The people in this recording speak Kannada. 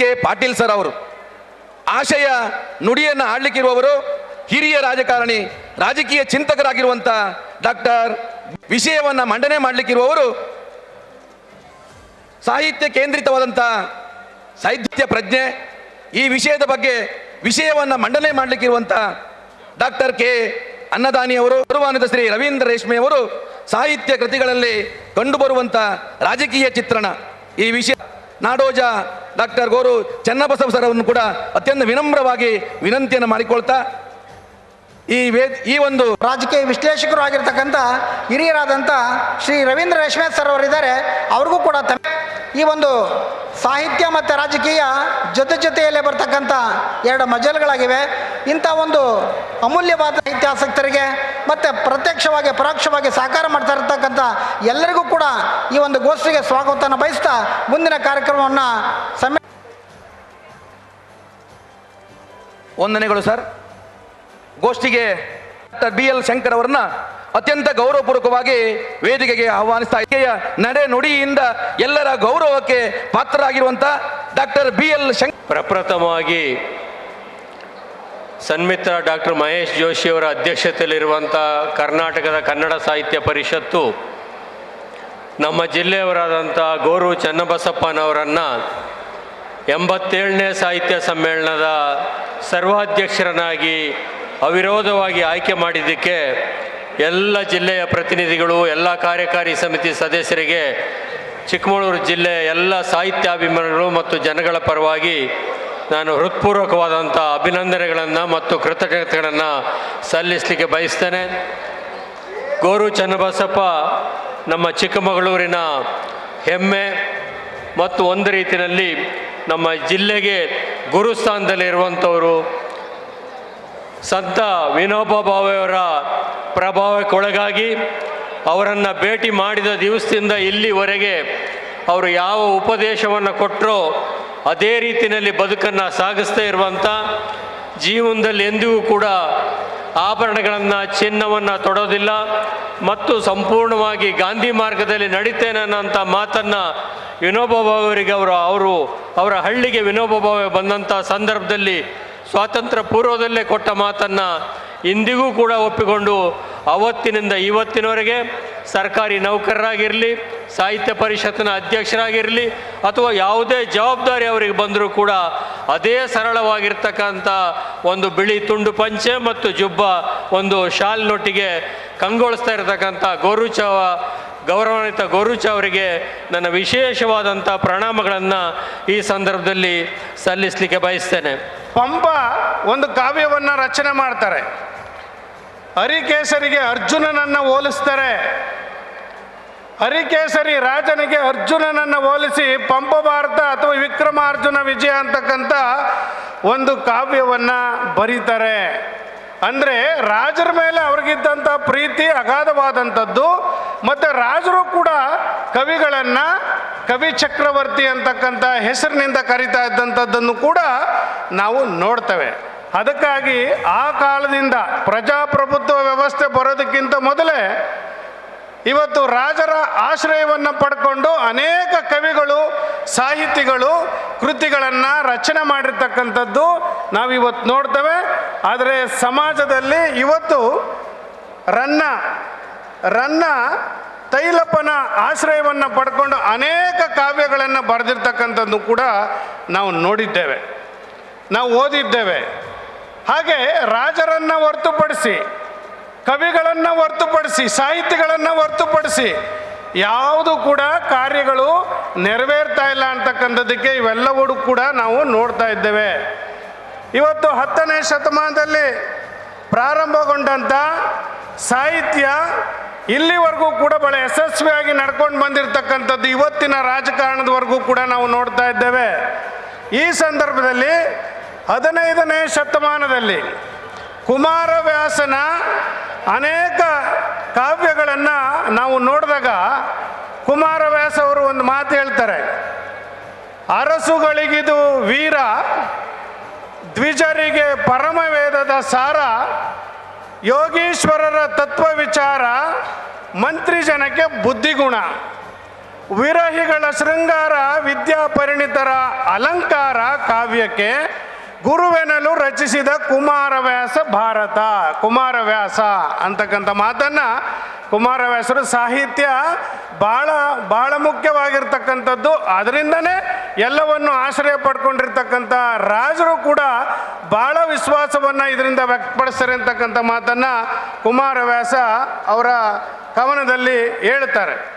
ಕೆ ಪಾಟೀಲ್ ಸರ್ ಅವರು. ಆಶಯ ನುಡಿಯನ್ನು ಆಡ್ಲಿಕ್ಕಿರುವವರು ಹಿರಿಯ ರಾಜಕಾರಣಿ, ರಾಜಕೀಯ ಚಿಂತಕರಾಗಿರುವಂಥ ಡಾಕ್ಟರ್ ವಿಷಯವನ್ನ ಮಂಡನೆ ಮಾಡಲಿಕ್ಕಿರುವವರು ಸಾಹಿತ್ಯ ಕೇಂದ್ರಿತವಾದಂಥ ಸಾಹಿತ್ಯ ಪ್ರಜ್ಞೆ, ಈ ವಿಷಯದ ಬಗ್ಗೆ ವಿಷಯವನ್ನ ಮಂಡನೆ ಮಾಡಲಿಕ್ಕಿರುವಂಥ ಡಾಕ್ಟರ್ ಕೆ ಅನ್ನದಾನಿಯವರು ಗೌರವಾನ್ವಿತ ಶ್ರೀ ರವೀಂದ್ರ ರೇಷ್ಮೆ ಅವರು ಸಾಹಿತ್ಯ ಕೃತಿಗಳಲ್ಲಿ ಕಂಡುಬರುವಂಥ ರಾಜಕೀಯ ಚಿತ್ರಣ. ಈ ವಿಷಯ ನಾಡೋಜ ಡಾಕ್ಟರ್ ಗೋರು ಚನ್ನಬಸವ ಸರ್ ಅವರನ್ನು ಕೂಡ ಅತ್ಯಂತ ವಿನಮ್ರವಾಗಿ ವಿನಂತಿಯನ್ನು ಮಾಡಿಕೊಳ್ತಾ ಈ ವೇದ, ಈ ಒಂದು ರಾಜಕೀಯ ವಿಶ್ಲೇಷಕರು ಆಗಿರ್ತಕ್ಕಂಥ ಹಿರಿಯರಾದಂಥ ಶ್ರೀ ರವೀಂದ್ರ ರೇಷ್ಮೆ ಸರ್ ಅವರಿದ್ದಾರೆ. ಅವ್ರಿಗೂ ಕೂಡ ಈ ಒಂದು ಸಾಹಿತ್ಯ ಮತ್ತು ರಾಜಕೀಯ ಜೊತೆ ಜೊತೆಯಲ್ಲೇ ಬರ್ತಕ್ಕಂಥ ಎರಡು ಮಜಲ್ಗಳಾಗಿವೆ. ಇಂಥ ಒಂದು ಅಮೂಲ್ಯವಾದ ಸಾಹಿತ್ಯಾಸಕ್ತರಿಗೆ ಮತ್ತು ಪ್ರತ್ಯಕ್ಷವಾಗಿ ಪರೋಕ್ಷವಾಗಿ ಸಹಕಾರ ಮಾಡ್ತಾ ಇರ್ತಕ್ಕಂಥ ಎಲ್ಲರಿಗೂ ಕೂಡ ಈ ಒಂದು ಗೋಷ್ಠಿಗೆ ಸ್ವಾಗತವನ್ನು ಬಯಸ್ತಾ ಮುಂದಿನ ಕಾರ್ಯಕ್ರಮವನ್ನು ಸಮ ವಂದನೆಗಳು ಸರ್. ಗೋಷ್ಠಿಗೆ ಡಾಕ್ಟರ್ ಬಿ ಎಲ್ ಶಂಕರ್ ಅವರನ್ನ ಅತ್ಯಂತ ಗೌರವಪೂರ್ವಕವಾಗಿ ವೇದಿಕೆಗೆ ಆಹ್ವಾನಿಸ್ತಾ ಇದೆಯ ನಡೆ ನುಡಿಯಿಂದ ಎಲ್ಲರ ಗೌರವಕ್ಕೆ ಪಾತ್ರರಾಗಿರುವಂತ ಡಾಕ್ಟರ್ ಬಿ ಎಲ್ ಶಂಕರ್ ಪ್ರಪ್ರಥಮವಾಗಿ ಸನ್ಮಿತ್ರ ಡಾಕ್ಟರ್ ಮಹೇಶ್ ಜೋಶಿಯವರ ಅಧ್ಯಕ್ಷತೆಯಲ್ಲಿರುವಂಥ ಕರ್ನಾಟಕದ ಕನ್ನಡ ಸಾಹಿತ್ಯ ಪರಿಷತ್ತು, ನಮ್ಮ ಜಿಲ್ಲೆಯವರಾದಂಥ ಗೋರು ಚನ್ನಬಸಪ್ಪನವರನ್ನು ಎಂಬತ್ತೇಳನೇ ಸಾಹಿತ್ಯ ಸಮ್ಮೇಳನದ ಸರ್ವಾಧ್ಯಕ್ಷರನ್ನಾಗಿ ಅವಿರೋಧವಾಗಿ ಆಯ್ಕೆ ಮಾಡಿದ್ದಕ್ಕೆ ಎಲ್ಲ ಜಿಲ್ಲೆಯ ಪ್ರತಿನಿಧಿಗಳು, ಎಲ್ಲ ಕಾರ್ಯಕಾರಿ ಸಮಿತಿ ಸದಸ್ಯರಿಗೆ ಚಿಕ್ಕಮಗಳೂರು ಜಿಲ್ಲೆಯ ಎಲ್ಲ ಸಾಹಿತ್ಯಾಭಿಮಾನಿಗಳು ಮತ್ತು ಜನಗಳ ಪರವಾಗಿ ನಾನು ಹೃತ್ಪೂರ್ವಕವಾದಂಥ ಅಭಿನಂದನೆಗಳನ್ನು ಮತ್ತು ಕೃತಜ್ಞತೆಗಳನ್ನು ಸಲ್ಲಿಸಲಿಕ್ಕೆ ಬಯಸ್ತೇನೆ. ಗೋರು ಚನ್ನಬಸಪ್ಪ, ನಮ್ಮ ಚಿಕ್ಕಮಗಳೂರಿನ ಹೆಮ್ಮೆ ಮತ್ತು ಒಂದು ರೀತಿಯಲ್ಲಿ ನಮ್ಮ ಜಿಲ್ಲೆಗೆ ಗುರುಸ್ಥಾನದಲ್ಲಿರುವಂಥವರು ಸಂತ ವಿನೋಬ ಭಾವೆಯವರ ಪ್ರಭಾವಕ್ಕೊಳಗಾಗಿ ಅವರನ್ನು ಭೇಟಿ ಮಾಡಿದ ದಿವಸದಿಂದ ಇಲ್ಲಿವರೆಗೆ ಅವರು ಯಾವ ಉಪದೇಶವನ್ನು ಕೊಟ್ಟರೋ ಅದೇ ರೀತಿಯಲ್ಲಿ ಬದುಕನ್ನು ಸಾಗಿಸ್ತಾ ಇರುವಂಥ ಜೀವನದಲ್ಲಿ ಎಂದಿಗೂ ಕೂಡ ಆಭರಣಗಳನ್ನು, ಚಿನ್ನವನ್ನು ತೊಡೋದಿಲ್ಲ ಮತ್ತು ಸಂಪೂರ್ಣವಾಗಿ ಗಾಂಧಿ ಮಾರ್ಗದಲ್ಲಿ ನಡೀತೇನೆ ಅನ್ನೋಂಥ ಮಾತನ್ನು ವಿನೋಬ ಭಾವೆಯವರಿಗೆ ಅವರು ಅವರು ಅವರ ಹಳ್ಳಿಗೆ ವಿನೋಬ ಭಾವೆ ಬಂದಂಥ ಸಂದರ್ಭದಲ್ಲಿ ಸ್ವಾತಂತ್ರ್ಯ ಪೂರ್ವದಲ್ಲೇ ಕೊಟ್ಟ ಮಾತನ್ನು ಇಂದಿಗೂ ಕೂಡ ಒಪ್ಪಿಕೊಂಡು ಅವತ್ತಿನಿಂದ ಇವತ್ತಿನವರೆಗೆ ಸರ್ಕಾರಿ ನೌಕರರಾಗಿರಲಿ ಸಾಹಿತ್ಯ ಪರಿಷತ್ತಿನ ಅಧ್ಯಕ್ಷರಾಗಿರಲಿ ಅಥವಾ ಯಾವುದೇ ಜವಾಬ್ದಾರಿ ಅವರಿಗೆ ಬಂದರೂ ಕೂಡ ಅದೇ ಸರಳವಾಗಿರ್ತಕ್ಕಂಥ ಒಂದು ಬಿಳಿ ತುಂಡು ಪಂಚೆ ಮತ್ತು ಜುಬ್ಬ ಒಂದು ಶಾಲ್ನೊಟ್ಟಿಗೆ ಕಂಗೊಳಿಸ್ತಾ ಇರತಕ್ಕಂಥ ಗೋರುಚವ, ಗೌರವಾನ್ವಿತ ಗೋರುಚ ಅವರಿಗೆ ನನ್ನ ವಿಶೇಷವಾದಂಥ ಪ್ರಣಾಮಗಳನ್ನು ಈ ಸಂದರ್ಭದಲ್ಲಿ ಸಲ್ಲಿಸಲಿಕ್ಕೆ ಬಯಸ್ತೇನೆ. ಪಂಪ ಒಂದು ಕಾವ್ಯವನ್ನು ರಚನೆ ಮಾಡ್ತಾರೆ. ಹರಿಕೇಸರಿಗೆ ಅರ್ಜುನನನ್ನು ಹೋಲಿಸ್ತಾರೆ. ಹರಿಕೇಸರಿ ರಾಜನಿಗೆ ಅರ್ಜುನನನ್ನು ಹೋಲಿಸಿ ಪಂಪ ಭಾರತ ಅಥವಾ ವಿಕ್ರಮಾರ್ಜುನ ವಿಜಯ ಅಂತಕ್ಕಂಥ ಒಂದು ಕಾವ್ಯವನ್ನ ಬರೀತಾರೆ. ಅಂದರೆ ರಾಜರ ಮೇಲೆ ಅವ್ರಿಗಿದ್ದಂಥ ಪ್ರೀತಿ ಅಗಾಧವಾದಂಥದ್ದು, ಮತ್ತು ರಾಜರು ಕೂಡ ಕವಿಗಳನ್ನು ಕವಿ ಚಕ್ರವರ್ತಿ ಅಂತಕ್ಕಂಥ ಹೆಸರಿನಿಂದ ಕರಿತಾ ಇದ್ದಂಥದ್ದನ್ನು ಕೂಡ ನಾವು ನೋಡ್ತೇವೆ. ಅದಕ್ಕಾಗಿ ಆ ಕಾಲದಿಂದ ಪ್ರಜಾಪ್ರಭುತ್ವ ವ್ಯವಸ್ಥೆ ಬರೋದಕ್ಕಿಂತ ಮೊದಲೇ ಇವತ್ತು ರಾಜರ ಆಶ್ರಯವನ್ನು ಪಡ್ಕೊಂಡು ಅನೇಕ ಕವಿಗಳು, ಸಾಹಿತಿಗಳು ಕೃತಿಗಳನ್ನು ರಚನೆ ಮಾಡಿರ್ತಕ್ಕಂಥದ್ದು ನಾವು ಇವತ್ತು ನೋಡ್ತೇವೆ. ಆದರೆ ಸಮಾಜದಲ್ಲಿ ಇವತ್ತು ರನ್ನ ರನ್ನ ತೈಲಪ್ಪನ ಆಶ್ರಯವನ್ನು ಪಡ್ಕೊಂಡು ಅನೇಕ ಕಾವ್ಯಗಳನ್ನು ಬರೆದಿರ್ತಕ್ಕಂಥದ್ದು ಕೂಡ ನಾವು ನೋಡಿದ್ದೇವೆ. ನಾವು ಓದಿದ್ದೇವೆ. ಹಾಗೆ ರಾಜರನ್ನು ಹೊರತುಪಡಿಸಿ ಕವಿಗಳನ್ನು ಹೊರತುಪಡಿಸಿ, ಸಾಹಿತಿಗಳನ್ನು ಹೊರತುಪಡಿಸಿ, ಯಾವುದು ಕೂಡ ಕಾರ್ಯಗಳು ನೆರವೇರ್ತಾ ಇಲ್ಲ ಅಂತಕ್ಕಂಥದ್ದಕ್ಕೆ ಇವೆಲ್ಲವೂ ಕೂಡ ನಾವು ನೋಡ್ತಾ ಇದ್ದೇವೆ. ಇವತ್ತು ಹತ್ತನೇ ಶತಮಾನದಲ್ಲಿ ಪ್ರಾರಂಭಗೊಂಡಂಥ ಸಾಹಿತ್ಯ ಇಲ್ಲಿವರೆಗೂ ಕೂಡ ಬಹಳ ಯಶಸ್ವಿಯಾಗಿ ನಡ್ಕೊಂಡು ಬಂದಿರತಕ್ಕಂಥದ್ದು ಇವತ್ತಿನ ರಾಜಕಾರಣದವರೆಗೂ ಕೂಡ ನಾವು ನೋಡ್ತಾ ಇದ್ದೇವೆ. ಈ ಸಂದರ್ಭದಲ್ಲಿ ಹದಿನೈದನೇ ಶತಮಾನದಲ್ಲಿ ಕುಮಾರವ್ಯಾಸನ ಅನೇಕ ಕಾವ್ಯಗಳನ್ನು ನಾವು ನೋಡಿದಾಗ ಕುಮಾರವ್ಯಾಸ ಅವರು ಒಂದು ಮಾತು ಹೇಳ್ತಾರೆ. ಅರಸುಗಳಿಗಿದು ವೀರ, ದ್ವಿಜರಿಗೆ ಪರಮವೇದದ ಸಾರ, ಯೋಗೀಶ್ವರರ ತತ್ವ ವಿಚಾರ, ಮಂತ್ರಿ ಜನಕ್ಕೆ ಬುದ್ಧಿಗುಣ, ವಿರಹಿಗಳ ಶೃಂಗಾರ ವಿದ್ಯಾಪರಿಣಿತರ ಅಲಂಕಾರ ಕಾವ್ಯಕ್ಕೆ ಗುರುವೆನಲು ರಚಿಸಿದ ಕುಮಾರವ್ಯಾಸ ಭಾರತ. ಕುಮಾರವ್ಯಾಸ ಅಂತಕ್ಕಂಥ ಮಾತನ್ನ ಕುಮಾರವ್ಯಾಸರು ಸಾಹಿತ್ಯ ಭಾಳ ಭಾಳ ಮುಖ್ಯವಾಗಿರ್ತಕ್ಕಂಥದ್ದು. ಅದರಿಂದನೇ ಎಲ್ಲವನ್ನು ಆಶ್ರಯ ಪಡ್ಕೊಂಡಿರ್ತಕ್ಕಂಥ ರಾಜರು ಕೂಡ ಭಾಳ ವಿಶ್ವಾಸವನ್ನು ಇದರಿಂದ ವ್ಯಕ್ತಪಡಿಸ್ತಾರೆ ಅಂತಕ್ಕಂಥ ಮಾತನ್ನು ಕುಮಾರವ್ಯಾಸ ಅವರ ಕವನದಲ್ಲಿ ಹೇಳ್ತಾರೆ